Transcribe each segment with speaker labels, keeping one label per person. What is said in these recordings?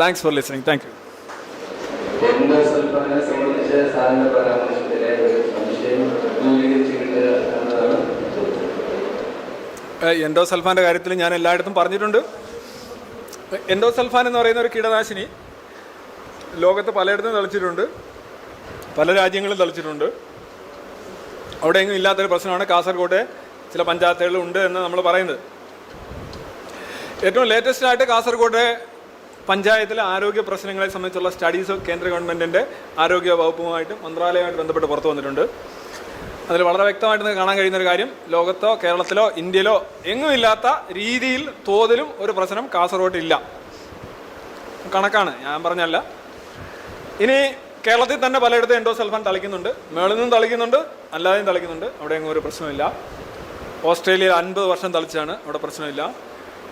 Speaker 1: Thanks for listening thank you
Speaker 2: endo
Speaker 1: സൽഫാന്റെ കാര്യത്തിൽ ഞാൻ എല്ലായിടത്തും പറഞ്ഞിട്ടുണ്ട്. എൻഡോ സൽഫാൻ എന്ന് പറയുന്ന ഒരു കീടനാശിനി ലോകത്ത് പലയിടത്തും തളിച്ചിട്ടുണ്ട്. പല രാജ്യങ്ങളും തളിച്ചിട്ടുണ്ട്. അവിടെ എങ്ങും ഇല്ലാത്തൊരു പ്രശ്നമാണ്. കാസർഗോഡ് ചില പഞ്ചായത്തുകളിൽ ഉണ്ട് എന്ന് നമ്മൾ പറയുന്നത്. ഏറ്റവും ലേറ്റസ്റ്റ് ആയിട്ട് കാസർഗോഡ് പഞ്ചായത്തിലെ ആരോഗ്യ പ്രശ്നങ്ങളെ സംബന്ധിച്ചുള്ള സ്റ്റഡീസ് കേന്ദ്ര ഗവൺമെന്റിന്റെ ആരോഗ്യ വകുപ്പുമായിട്ട് മന്ത്രാലയമായിട്ട് ബന്ധപ്പെട്ട് പുറത്തു വന്നിട്ടുണ്ട്. അതിൽ വളരെ വ്യക്തമായിട്ട് നിങ്ങൾക്ക് കാണാൻ കഴിയുന്ന ഒരു കാര്യം ലോകത്തോ കേരളത്തിലോ ഇന്ത്യയിലോ എങ്ങുമില്ലാത്ത രീതിയിൽ തോതിലും ഒരു പ്രശ്നം കാസർഗോട്ടില്ല കണക്കാണ് ഞാൻ പറഞ്ഞല്ല. ഇനി കേരളത്തിൽ തന്നെ പലയിടത്തും എൻഡോ സെൽഫാൻ തളിക്കുന്നുണ്ട്. മേളിൽ നിന്നും തളിക്കുന്നുണ്ട് അല്ലാതെയും തളിക്കുന്നുണ്ട്. അവിടെ എങ്ങും ഒരു പ്രശ്നമില്ല ഓസ്ട്രേലിയയിൽ അൻപത് വർഷം തളിച്ചാണ് അവിടെ പ്രശ്നമില്ല.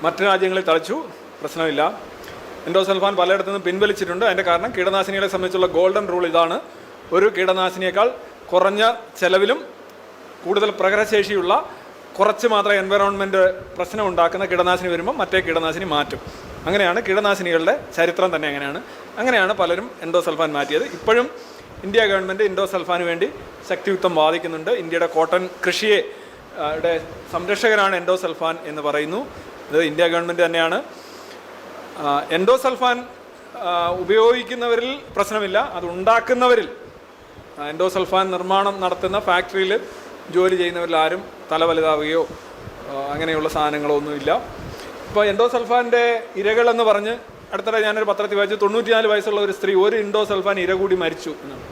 Speaker 1: മറ്റു രാജ്യങ്ങളിൽ തളിച്ചു പ്രശ്നമില്ല. എൻഡോസൾഫാൻ പലയിടത്തു നിന്നും പിൻവലിച്ചിട്ടുണ്ട്. അതിന്റെ കാരണം കീടനാശിനികളെ സംബന്ധിച്ചുള്ള ഗോൾഡൻ റൂൾ ഇതാണ്. ഒരു കീടനാശിനിയേക്കാൾ കുറഞ്ഞ ചെലവിലും കൂടുതൽ പ്രകടശേഷിയുള്ള കുറച്ച് മാത്രം എൻവയറോൺമെന്റ് പ്രശ്നം ഉണ്ടാക്കുന്ന കീടനാശിനി വരുമ്പോൾ മറ്റേ കീടനാശിനി മാറ്റും. അങ്ങനെയാണ് കീടനാശിനികളുടെ ചരിത്രം തന്നെ അങ്ങനെയാണ്. അങ്ങനെയാണ് പലരും എൻഡോസൾഫാൻ മാറ്റിയത്. ഇപ്പോഴും ഇന്ത്യ ഗവൺമെന്റ് എൻഡോസൾഫാന് വേണ്ടി ശക്തിയുക്തം വാദിക്കുന്നുണ്ട്. ഇന്ത്യയുടെ കോട്ടൺ കൃഷിയെ സംരക്ഷകനാണ് എൻഡോസൾഫാൻ എന്ന് പറയുന്നു. ഇത് ഇന്ത്യ ഗവൺമെന്റ് തന്നെയാണ്. എൻഡോസൾഫാൻ ഉപയോഗിക്കുന്നവരിൽ പ്രശ്നമില്ല. അത് ഉണ്ടാക്കുന്നവരിൽ. എൻഡോസൾഫാൻ നിർമ്മാണം നടത്തുന്ന ഫാക്ടറിയിൽ ജോലി ചെയ്യുന്നവരിൽ ആരും തല വലുതാവുകയോ അങ്ങനെയുള്ള സാധനങ്ങളോ ഒന്നുമില്ല ഇപ്പോൾ എൻഡോസൾഫാന്റെ ഇരകളെന്ന് പറഞ്ഞ് അടുത്തിടെ ഞാനൊരു പത്രത്തിൽ വായിച്ചു. തൊണ്ണൂറ്റിനാല് വയസ്സുള്ള ഒരു സ്ത്രീ ഒരു ഇൻഡോസൾഫാൻ ഇര കൂടി മരിച്ചു എന്നാണ്.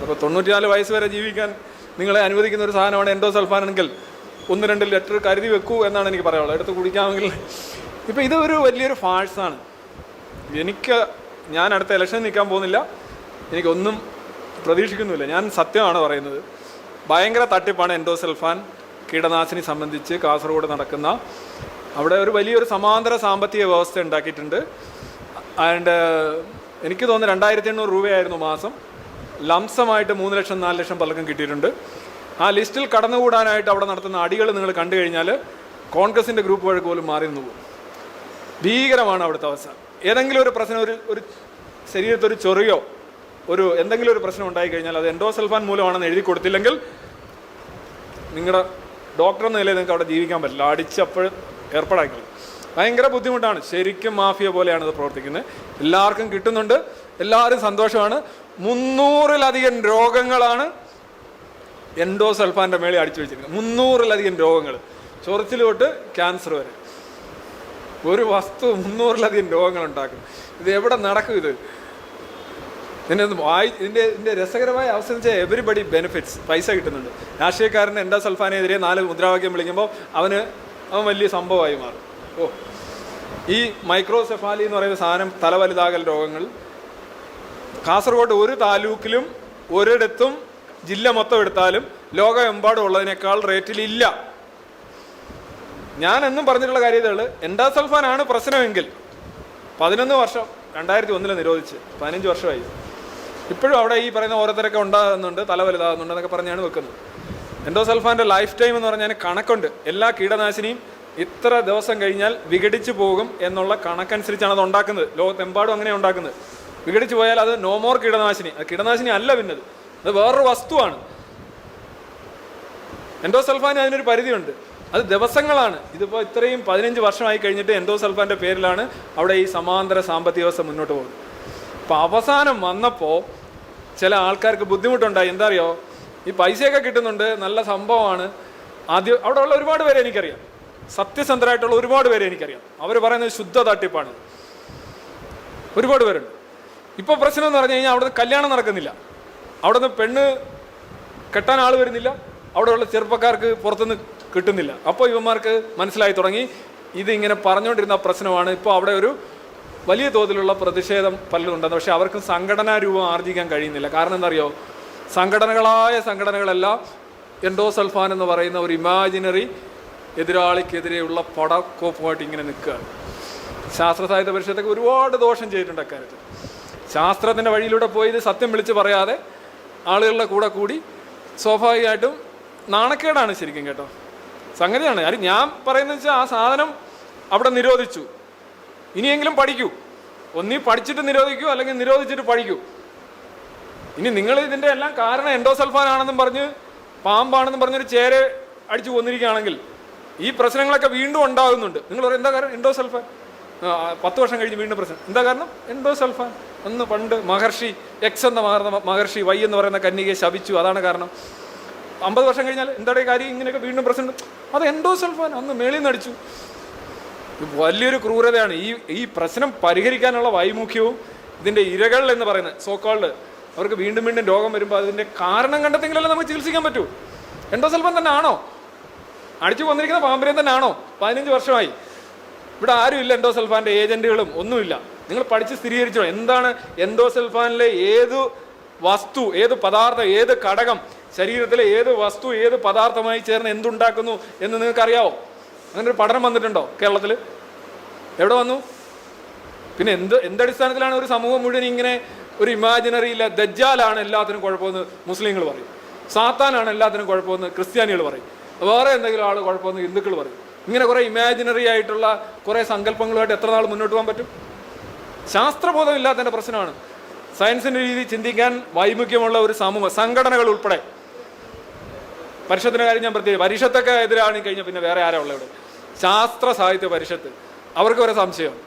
Speaker 1: അപ്പോൾ തൊണ്ണൂറ്റിനാല് വയസ്സ് വരെ ജീവിക്കാൻ നിങ്ങളെ അനുവദിക്കുന്ന ഒരു സാധനമാണ് എൻഡോസൾഫാൻ എങ്കിൽ ഒന്ന് രണ്ട് ലിറ്റർ കരുതി വെക്കൂ എന്നാണ് എനിക്ക് പറയാനുള്ളത്. എടുത്ത് കുടിക്കാമെങ്കിൽ ഇപ്പോൾ ഇതൊരു വലിയൊരു ഫാഴ്സാണ്. എനിക്ക് ഞാൻ അടുത്ത ഇലക്ഷനിൽ നിൽക്കാൻ പോകുന്നില്ല. എനിക്കൊന്നും പ്രതീക്ഷിക്കുന്നുമില്ല. ഞാൻ സത്യമാണ് പറയുന്നത്. ഭയങ്കര തട്ടിപ്പാണ് എൻഡോസൾഫാൻ കീടനാശിനി സംബന്ധിച്ച് കാസർഗോഡ് നടക്കുന്ന. അവിടെ ഒരു വലിയൊരു സമാന്തര സാമ്പത്തിക വ്യവസ്ഥ ഉണ്ടാക്കിയിട്ടുണ്ട്. ആൻഡ് എനിക്ക് തോന്നുന്നു രണ്ടായിരത്തി എണ്ണൂറ് രൂപയായിരുന്നു മാസം. ലംസമായിട്ട് മൂന്ന് ലക്ഷം നാല് ലക്ഷം പലർക്കും കിട്ടിയിട്ടുണ്ട്. ആ ലിസ്റ്റിൽ കടന്നുകൂടാനായിട്ട് അവിടെ നടത്തുന്ന അടികൾ നിങ്ങൾ കണ്ടു കഴിഞ്ഞാൽ കോൺഗ്രസിന്റെ ഗ്രൂപ്പ് വഴി പോലും മാറി നിന്ന് പോകും. ഭീകരമാണ് അവിടുത്തെ അവസ്ഥ. ഏതെങ്കിലും ഒരു പ്രശ്നം ഒരു ഒരു ശരീരത്തൊരു ചൊറിയോ ഒരു എന്തെങ്കിലും ഒരു പ്രശ്നം ഉണ്ടായി കഴിഞ്ഞാൽ അത് എൻഡോസൽഫാൻ മൂലമാണെന്ന് എഴുതി കൊടുത്തില്ലെങ്കിൽ നിങ്ങളുടെ ഡോക്ടർ എന്ന നിലയിൽ നിങ്ങൾക്ക് അവിടെ ജീവിക്കാൻ പറ്റില്ല. അടിച്ചപ്പോൾ ഏർപ്പാടാക്കി ഭയങ്കര ബുദ്ധിമുട്ടാണ്. ശരിക്കും മാഫിയ പോലെയാണ് ഇത് പ്രവർത്തിക്കുന്നത്. എല്ലാവർക്കും കിട്ടുന്നുണ്ട്. എല്ലാവരും സന്തോഷമാണ്. മുന്നൂറിലധികം രോഗങ്ങളാണ് എൻഡോസൾഫാന്റെ മേളിൽ അടിച്ചു വെച്ചിരിക്കുന്നത്. മുന്നൂറിലധികം രോഗങ്ങൾ ചൊറിച്ചിൽ തൊട്ട് ക്യാൻസർ വരെ. ഒരു വസ്തു മുന്നൂറിലധികം രോഗങ്ങൾ ഉണ്ടാക്കും ഇത് എവിടെ നടക്കും ഇത്? ഇതിന്റെ വായി ഇതിന്റെ ഇതിന്റെ രസകരമായ അവസ്ഥ വെച്ചാൽ എവരിബഡി ബെനിഫിറ്റ്സ് പൈസ കിട്ടുന്നുണ്ട്. രാഷ്ട്രീയക്കാരന് എന്റെ സൽഫാനെതിരെ നാല് മുദ്രാവാക്യം വിളിക്കുമ്പോൾ അവന് അവൻ വലിയ സംഭവമായി മാറും. ഓ. ഈ മൈക്രോസെഫാലി എന്ന് പറയുന്ന സാധനം തലവലുതാകൽ രോഗങ്ങൾ. കാസർഗോഡ് ഒരു താലൂക്കിലും ഒരിടത്തും ജില്ല മൊത്തം എടുത്താലും ലോകമെമ്പാടും ഉള്ളതിനേക്കാൾ റേറ്റിലില്ല ഞാൻ എന്നും പറഞ്ഞിട്ടുള്ള കാര്യതകൾ എൻഡാസൾഫാനാണ് പ്രശ്നമെങ്കിൽ പതിനൊന്ന് വർഷം രണ്ടായിരത്തി ഒന്നിൽ നിരോധിച്ച് പതിനഞ്ച് വർഷമായി. ഇപ്പോഴും അവിടെ ഈ പറയുന്ന ഓരോരുത്തരൊക്കെ ഉണ്ടാകുന്നുണ്ട് തല വലുതാകുന്നുണ്ട് എന്നൊക്കെ പറഞ്ഞാണ് വെക്കുന്നത് എൻഡോ എൻഡോസൾഫാന്റെ ലൈഫ് ടൈം എന്ന് പറഞ്ഞാൽ കണക്കുണ്ട്. എല്ലാ കീടനാശിനിയും ഇത്ര ദിവസം കഴിഞ്ഞാൽ വിഘടിച്ചു പോകും എന്നുള്ള കണക്കനുസരിച്ചാണ് അത് ഉണ്ടാക്കുന്നത്. ലോകത്തെമ്പാടും അങ്ങനെ ഉണ്ടാക്കുന്നത്. വിഘടിച്ചു പോയാൽ അത് നോ മോർ കീടനാശിനി. അത് കീടനാശിനി അല്ല പിന്നത്. അത് വേറൊരു വസ്തുവാണ്. എൻഡോസൾഫാൻ അതിനൊരു പരിധിയുണ്ട്. അത് ദിവസങ്ങളാണ്. ഇതിപ്പോൾ ഇത്രയും പതിനഞ്ച് വർഷമായി കഴിഞ്ഞിട്ട് എൻഡോസൾഫാന്റെ പേരിലാണ് അവിടെ ഈ സമാന്തര സാമ്പത്തിക വ്യവസ്ഥ മുന്നോട്ട് പോകുന്നത്. അപ്പോൾ അവസാനം വന്നപ്പോൾ ചില ആൾക്കാർക്ക് ബുദ്ധിമുട്ടുണ്ടായി. എന്താ അറിയോ ഈ പൈസയൊക്കെ കിട്ടുന്നുണ്ട്. നല്ല സംഭവമാണ്. ആദ്യം അവിടെ ഉള്ള ഒരുപാട് പേരെ എനിക്കറിയാം. സത്യസന്ധരായിട്ടുള്ള ഒരുപാട് പേരെ എനിക്കറിയാം. അവർ പറയുന്നത് ശുദ്ധ തട്ടിപ്പാണ്. ഒരുപാട് പേരുണ്ട്. ഇപ്പോൾ പ്രശ്നം എന്ന് പറഞ്ഞു കഴിഞ്ഞാൽ അവിടുന്ന് കല്യാണം നടക്കുന്നില്ല. അവിടുന്ന് പെണ്ണ് കെട്ടാൻ ആൾ വരുന്നില്ല. അവിടെയുള്ള ചെറുപ്പക്കാർക്ക് പുറത്തുനിന്ന് കിട്ടുന്നില്ല. അപ്പോൾ ഇവന്മാർക്ക് മനസ്സിലായി തുടങ്ങി. ഇതിങ്ങനെ പറഞ്ഞുകൊണ്ടിരുന്ന പ്രശ്നമാണ്. ഇപ്പോൾ അവിടെ ഒരു വലിയ തോതിലുള്ള പ്രതിഷേധം പലരും ഉണ്ടെന്ന് പക്ഷേ അവർക്ക് സംഘടനാ രൂപം ആർജിക്കാൻ കഴിയുന്നില്ല. കാരണം എന്തറിയോ സംഘടനകളായ സംഘടനകളെല്ലാം എൻഡോസൾഫാൻ എന്ന് പറയുന്ന ഒരു ഇമാജിനറി എതിരാളിക്കെതിരെയുള്ള പടക്കോപ്പുമായിട്ട് ഇങ്ങനെ നിൽക്കുകയാണ്. ശാസ്ത്ര സാഹിത്യ പരിഷത്തൊക്കെ ഒരുപാട് ദോഷം ചെയ്തിട്ടുണ്ട് അക്കാര്യത്തിൽ. ശാസ്ത്രത്തിന്റെ വഴിയിലൂടെ പോയി ഇത് സത്യം വിളിച്ച് പറയാതെ ആളുകളുടെ കൂടെ കൂടി സ്വാഭാവികമായിട്ടും നാണക്കേടാണ് ശരിക്കും കേട്ടോ. സംഗതിയാണ്. അത് ഞാൻ പറയുന്നത് വെച്ചാൽ ആ സാധനം അവിടെ നിരോധിച്ചു. ഇനിയെങ്കിലും പഠിക്കൂ. ഒന്നീ പഠിച്ചിട്ട് നിരോധിക്കൂ അല്ലെങ്കിൽ നിരോധിച്ചിട്ട് പഠിക്കൂ. ഇനി നിങ്ങൾ ഇതിന്റെ എല്ലാം കാരണം എൻഡോസൾഫാൻ ആണെന്നും പറഞ്ഞ് പാമ്പാണെന്നും പറഞ്ഞൊരു ചേര അടിച്ചു കൊന്നിരിക്കുകയാണെങ്കിൽ ഈ പ്രശ്നങ്ങളൊക്കെ വീണ്ടും ഉണ്ടാകുന്നുണ്ട്. നിങ്ങൾ പറയും എന്താ കാരണം എൻഡോസൾഫാൻ? പത്ത് വർഷം കഴിഞ്ഞ് വീണ്ടും പ്രശ്നം. എന്താ കാരണം? എൻഡോസൾഫാൻ. അന്ന് പണ്ട് മഹർഷി എക്സ് എന്ന മാറുന്ന മഹർഷി വൈ എന്ന് പറയുന്ന കന്യകയെ ശപിച്ചു. അതാണ് കാരണം. അമ്പത് വർഷം കഴിഞ്ഞാൽ എന്താ കാര്യം? ഇങ്ങനെയൊക്കെ വീണ്ടും പ്രശ്നം. അത് എൻഡോസൾഫാൻ അന്ന് മേളിൽ നിന്ന് അടിച്ചു. വലിയൊരു ക്രൂരതയാണ്. ഈ ഈ പ്രശ്നം പരിഹരിക്കാനുള്ള വൈമുഖ്യവും ഇതിന്റെ ഇരകൾ എന്ന് പറയുന്നത് സോക്കോൾഡ് അവർക്ക് വീണ്ടും വീണ്ടും രോഗം വരുമ്പോൾ അതിന്റെ കാരണം കണ്ടെത്തിയെങ്കിലല്ലേ നമുക്ക് ചികിത്സിക്കാൻ പറ്റൂ. എൻഡോസൽഫാൻ തന്നെ ആണോ? അടിച്ചു വന്നിരിക്കുന്ന പാമ്പര്യം തന്നെ ആണോ? പതിനഞ്ച് വർഷമായി. ഇവിടെ ആരുമില്ല എൻഡോസൽഫാന്റെ ഏജന്റുകളും ഒന്നുമില്ല. നിങ്ങൾ പഠിച്ച് സ്ഥിരീകരിച്ചോ. എന്താണ് എൻഡോസൽഫാനിലെ ഏത് വസ്തു ഏത് പദാർത്ഥം ഏത് ഘടകം ശരീരത്തിലെ ഏത് വസ്തു ഏത് പദാർത്ഥമായി ചേർന്ന് എന്തുണ്ടാക്കുന്നു എന്ന് നിങ്ങൾക്ക് അറിയാവോ അങ്ങനെ ഒരു പഠനം വന്നിട്ടുണ്ടോ കേരളത്തിൽ എവിടെ വന്നു? പിന്നെ എന്ത് എന്തടിസ്ഥാനത്തിലാണ് ഒരു സമൂഹം മുഴുവൻ ഇങ്ങനെ ഒരു ഇമാജിനറി ഇല്ല ദജ്ജാലാണ് എല്ലാത്തിനും കുഴപ്പമെന്ന് മുസ്ലിങ്ങൾ പറയും. സാത്താനാണ് എല്ലാത്തിനും കുഴപ്പമെന്ന് ക്രിസ്ത്യാനികൾ പറയും. വേറെ എന്തെങ്കിലും ആൾ കുഴപ്പമെന്ന് ഹിന്ദുക്കൾ പറയും. ഇങ്ങനെ കുറേ ഇമാജിനറി ആയിട്ടുള്ള കുറേ സങ്കല്പങ്ങളുമായിട്ട് എത്ര നാൾ മുന്നോട്ട് പോകാൻ പറ്റും? ശാസ്ത്രബോധം ഇല്ലാത്തതിന്റെ പ്രശ്നമാണ്. സയൻസിന്റെ രീതി ചിന്തിക്കാൻ വൈമുഖ്യമുള്ള ഒരു സമൂഹം സംഘടനകൾ ഉൾപ്പെടെ. പരിഷത്തിന്റെ കാര്യം ഞാൻ പ്രത്യേകിച്ച് പരിഷത്തൊക്കെ എതിരാണ് കഴിഞ്ഞാൽ പിന്നെ വേറെ ആരാ ഉള്ളത്? ശാസ്ത്ര സാഹിത്യ പരിഷത്ത്. അവർക്ക് ഒരു സംശയം.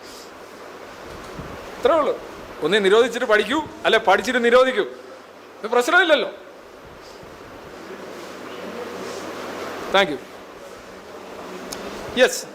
Speaker 1: ഇത്രേ ഉള്ളൂ. ഒന്നേ നിരോധിച്ചിട്ട് പഠിക്കൂ. അല്ലെ പഠിച്ചിട്ട് നിരോധിക്കൂ. ഇത് പ്രശ്നമില്ലല്ലോ. Thank you yes